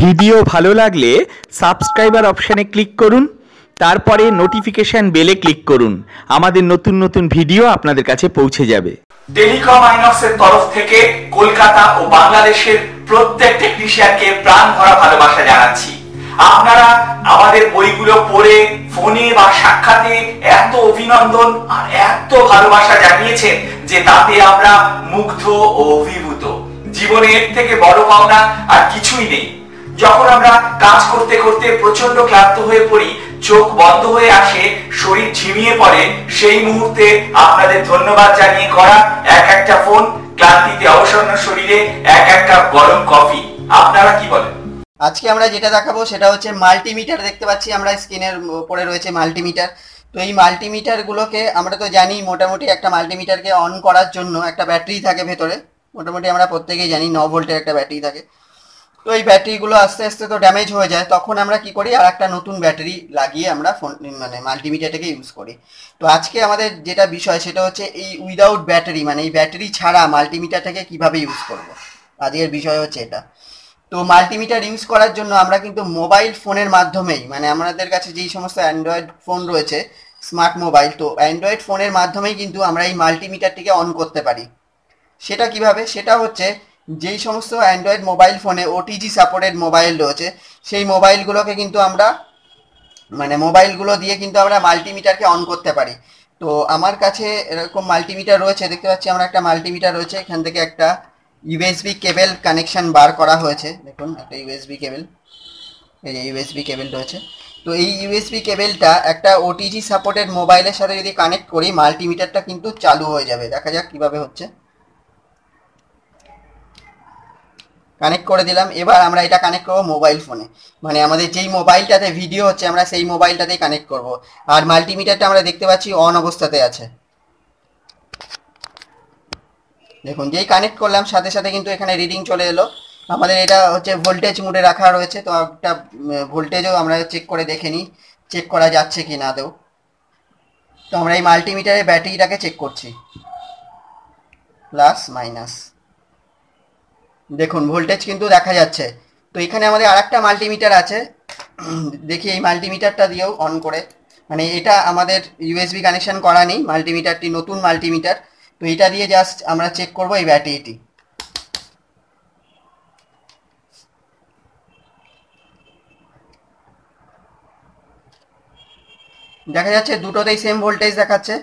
Video ভালো লাগলে subscriber অপশানে ক্লিক করুন, তারপরে নোটিফিকেশন বেলে ক্লিক করুন। আমাদের নতুন নতুন ভিডিও আপনাদের কাছে পৌঁছে যাবে। টেলিকম আইনক্সের তরফ থেকে কলকাতা ও বাংলাদেশের প্রত্যেক টেকনিশিয়ানকে প্রাণ ভরা ভালোবাসা জানাচ্ছি। আপনারা আমাদের বইগুলো পড়ে, ফোনে বা সাক্ষাতে এত অভিনন্দন আর এত ভালোবাসা জানিয়েছেন যে তাতে আমরা মুগ্ধ ও অভিভূত। জীবনে এর থেকে বড় পাওনা আর কিছুই নেই। যখন আমরা কাজ করতে করতে প্রচণ্ড ক্লান্ত হয়ে পড়ি, চোখ বন্ধ হয়ে আসে, শরীর ঝিমিয়ে পড়ে, সেই মুহূর্তে আপনাদের ধন্যবাদ জানিয়ে করা এক একটা ফোন, ক্লান্তিতে অবসন্ন শরীরে এক এক কাপ গরম কফি। আপনারা কি বলেন? আজকে আমরা যেটা দেখাবো সেটা হচ্ছে মাল্টিমিটার দেখতে পাচ্ছি আমরা স্ক্রিনের উপরে রয়েছে মাল্টিমিটার। তো এই মাল্টিমিটারগুলোকে আমরা তো জানি মোটামুটি একটা মাল্টিমিটারকে অন করার জন্য একটা ব্যাটারি থাকে ভেতরে। মোটামুটি আমরা প্রত্যেকেই জানি ন ভোল্টের একটা ব্যাটারি থাকে। তো এই ব্যাটারিগুলো আস্তে আস্তে তো ড্যামেজ হয়ে যায়, তখন আমরা কি করি? আর একটা নতুন ব্যাটারি লাগিয়ে আমরা ফোন মানে মাল্টিমিটারটাকে ইউজ করি। তো আজকে আমাদের যেটা বিষয়, সেটা হচ্ছে এই উইদাউট ব্যাটারি মানে এই ব্যাটারি ছাড়া মাল্টিমিটারটাকে কীভাবে ইউজ করব? আজকের বিষয় হচ্ছে এটা। তো মাল্টিমিটার ইউজ করার জন্য আমরা কিন্তু মোবাইল ফোনের মাধ্যমেই মানে আমাদের কাছে যেই সমস্ত অ্যান্ড্রয়েড ফোন রয়েছে স্মার্ট মোবাইল তো অ্যান্ড্রয়েড ফোনের মাধ্যমেই কিন্তু আমরা এই মাল্টিমিটারটিকে অন করতে পারি। সেটা কীভাবে? সেটা হচ্ছে যেই সমস্ত অ্যান্ড্রয়েড মোবাইল ফোনে ওটিজি সাপোর্টেড মোবাইল রয়েছে, সেই মোবাইলগুলোকে কিন্তু আমরা মানে মোবাইলগুলো দিয়ে কিন্তু আমরা মাল্টিমিটারকে অন করতে পারি। তো আমার কাছে এরকম মাল্টিমিটার রয়েছে, দেখতে পাচ্ছি আমরা একটা মাল্টিমিটার রয়েছে, এখান থেকে একটা ইউএসবি কেবেল কানেকশন বার করা হয়েছে। দেখুন, একটা ইউএসবি কেবেল এই যে ইউএসবি কেবেল রয়েছে তো এই ইউএসবি কেবেলটা একটা ওটিজি সাপোর্টেড মোবাইলের সাথে যদি কানেক্ট করি মাল্টিমিটারটা কিন্তু চালু হয়ে যাবে। দেখা যাক কীভাবে হচ্ছে। কানেক্ট করে দিলাম। এবার আমরা এটা কানেক্ট করব মোবাইল ফোনে মানে আমাদের যেই মোবাইলটাতে ভিডিও হচ্ছে, আমরা সেই মোবাইলটাতেই কানেক্ট করব। আর মাল্টিমিটারটা আমরা দেখতে পাচ্ছি অন অবস্থাতে আছে। দেখুন, যেই কানেক্ট করলাম, সাথে সাথে কিন্তু এখানে রিডিং চলে এলো। আমাদের এটা হচ্ছে ভোল্টেজ মুডে রাখা রয়েছে, তো একটা ভোল্টেজও আমরা চেক করে দেখে নিই চেক করা যাচ্ছে কি না দেও তো আমরা এই মাল্টিমিটারের ব্যাটারিটাকে চেক করছি। প্লাস মাইনাস দেখুন ভোল্টেজ কিন্তু দেখা যাচ্ছে। তো এখানে আমাদের আর একটা মাল্টিমিটার আছে। দেখি এই মাল্টিমিটারটা দিয়েও অন করে। মানে এটা আমাদের ইউএসবি কানেকশন করা নেই মাল্টিমিটারটি নতুন মাল্টিমিটার তো এটা দিয়ে জাস্ট আমরা চেক করব এই ব্যাটারিটি দেখা যাচ্ছে দুটোতেই সেম ভোল্টেজ দেখাচ্ছে।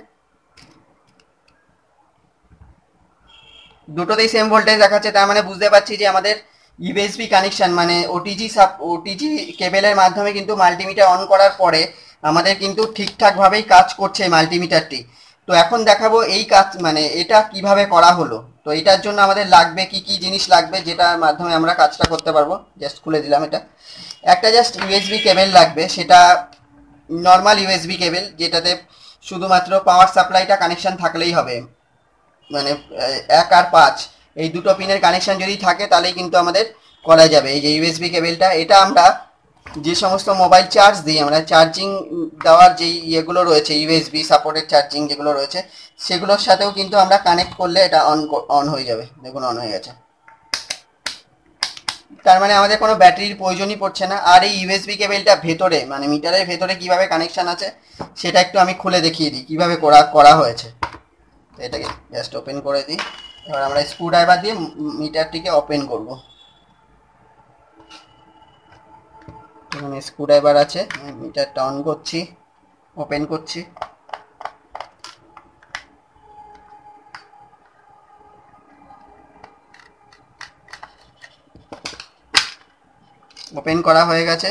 দুটোতেই সেম ভোল্টেজ দেখাচ্ছে, তার মানে বুঝতে পারছি যে আমাদের ইউএসবি কানেকশন মানে ওটিজি সাপ ওটিজি কেবেলের মাধ্যমে কিন্তু মাল্টিমিটার অন করার পরে আমাদের কিন্তু ঠিকঠাকভাবেই কাজ করছে মাল্টিমিটারটি তো এখন দেখাবো এই কাজ মানে এটা কীভাবে করা হলো। তো এটার জন্য আমাদের লাগবে কি কি জিনিস লাগবে যেটার মাধ্যমে আমরা কাজটা করতে পারব। জাস্ট খুলে দিলাম এটা। একটা জাস্ট ইউএসবি কেবেল লাগবে, সেটা নর্মাল ইউএসবি কেবেল যেটাতে শুধুমাত্র পাওয়ার সাপ্লাইটা কানেকশন থাকলেই হবে। মানে এক আর পাঁচ, এই দুটো পিনের কানেকশান যদি থাকে, তাহলেই কিন্তু আমাদের করা যাবে। এই যে ইউএসবি কেবেলটা এটা আমরা যে সমস্ত মোবাইল চার্জ দিই, আমরা চার্জিং দেওয়ার যেই ইয়েগুলো রয়েছে ইউএসবি সাপোর্টেড চার্জিং যেগুলো রয়েছে, সেগুলোর সাথেও কিন্তু আমরা কানেক্ট করলে এটা অন অন হয়ে যাবে। দেখুন অন হয়ে গেছে। তার মানে আমাদের কোনো ব্যাটারির প্রয়োজনই পড়ছে না। আর এই ইউএসবি কেবেলটা ভেতরে মানে মিটারের ভেতরে কীভাবে কানেকশান আছে, সেটা একটু আমি খুলে দেখিয়ে দিই, কীভাবে করা করা হয়েছে। তো এটাকে জাস্ট ওপেন করে দিই। এবার আমরা স্ক্রু ড্রাইভার দিয়ে মিটারটিকে ওপেন করব। স্ক্রু ড্রাইভার আছে মিটারটা অন করছি ওপেন করছি। ওপেন করা হয়ে গেছে।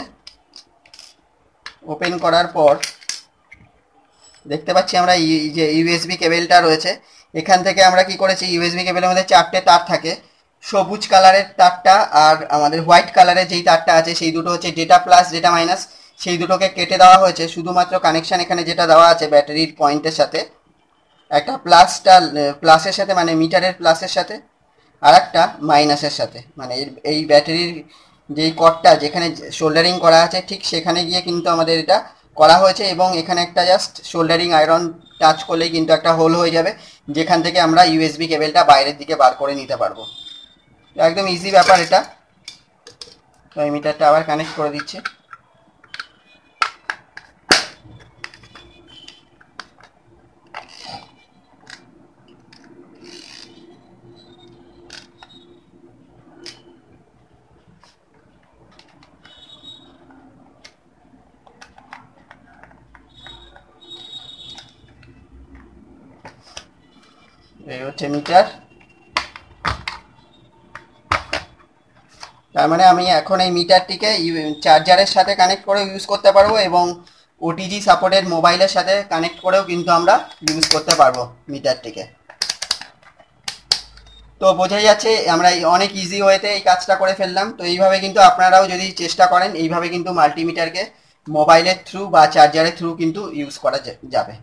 ওপেন করার পর দেখতে পাচ্ছি আমরা যে ইউএসবি কেবেলটা রয়েছে। এখান থেকে আমরা কি করেছি ইউএসবি কেবেলের মধ্যে চারটে তার থাকে। সবুজ কালারের তারটা আর আমাদের হোয়াইট কালারের যেই তারটা আছে, সেই দুটো হচ্ছে ডেটা প্লাস ডেটা মাইনাস সেই দুটোকে কেটে দেওয়া হয়েছে। শুধুমাত্র কানেকশান এখানে যেটা দেওয়া আছে ব্যাটারির পয়েন্টের সাথে। একটা প্লাসটা প্লাসের সাথে মানে মিটারের প্লাসের সাথে। আর একটা মাইনাসের সাথে। মানে এই ব্যাটারির যেই কটটা যেখানে শোল্ডারিং করা আছে, ঠিক সেখানে গিয়ে কিন্তু আমাদের এটা করা হয়েছে এবং এখানে একটা জাস্ট শোল্ডারিং আয়রন টাচ করলেই কিন্তু একটা হোল হয়ে যাবে, যেখান থেকে আমরা ইউএসবি কেবেলটা বাইরের দিকে বার করে নিতে পারব। একদম ইজি ব্যাপার এটা। তো এই মিটারটা আবার কানেক্ট করে দিচ্ছি। হচ্ছে মিটার। তার মানে আমি এখন এই মিটারটিকে চার্জারের সাথে কানেক্ট করে ইউজ করতে পারব এবং ওটিজি সাপোর্টেড মোবাইলের সাথে কানেক্ট করেও কিন্তু আমরা ইউজ করতে পারব মিটারটিকে। তো বোঝাই যাচ্ছে আমরা অনেক ইজি ওয়েতে এই কাজটা করে ফেললাম। তো এইভাবে কিন্তু আপনারাও যদি চেষ্টা করেন, এইভাবে কিন্তু মাল্টিমিটারকে মোবাইলের থ্রু বা চার্জারের থ্রু কিন্তু ইউজ করা যাবে।